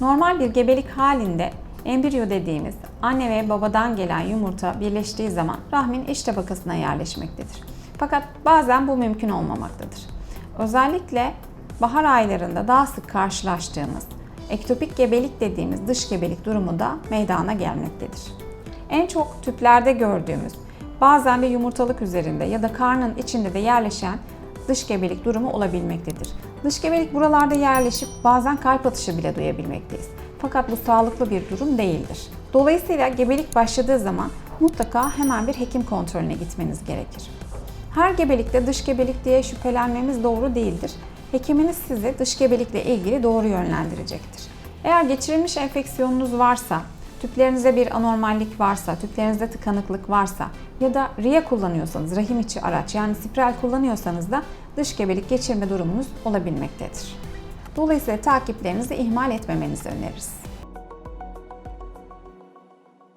Normal bir gebelik halinde embriyo dediğimiz anne ve babadan gelen yumurta birleştiği zaman rahmin iç tabakasına yerleşmektedir. Fakat bazen bu mümkün olmamaktadır. Özellikle bahar aylarında daha sık karşılaştığımız ektopik gebelik dediğimiz dış gebelik durumu da meydana gelmektedir. En çok tüplerde gördüğümüz, bazen de yumurtalık üzerinde ya da karnın içinde de yerleşen dış gebelik durumu olabilmektedir. Dış gebelik buralarda yerleşip bazen kalp atışı bile duyabilmekteyiz. Fakat bu sağlıklı bir durum değildir. Dolayısıyla gebelik başladığı zaman mutlaka hemen bir hekim kontrolüne gitmeniz gerekir. Her gebelikte dış gebelik diye şüphelenmemiz doğru değildir. Hekiminiz sizi dış gebelikle ilgili doğru yönlendirecektir. Eğer geçirilmiş enfeksiyonunuz varsa, tüplerinizde bir anormallik varsa, tüplerinizde tıkanıklık varsa ya da RIA kullanıyorsanız, rahim içi araç yani spiral kullanıyorsanız da dış gebelik geçirme durumunuz olabilmektedir. Dolayısıyla takiplerinizi ihmal etmemenizi öneririz.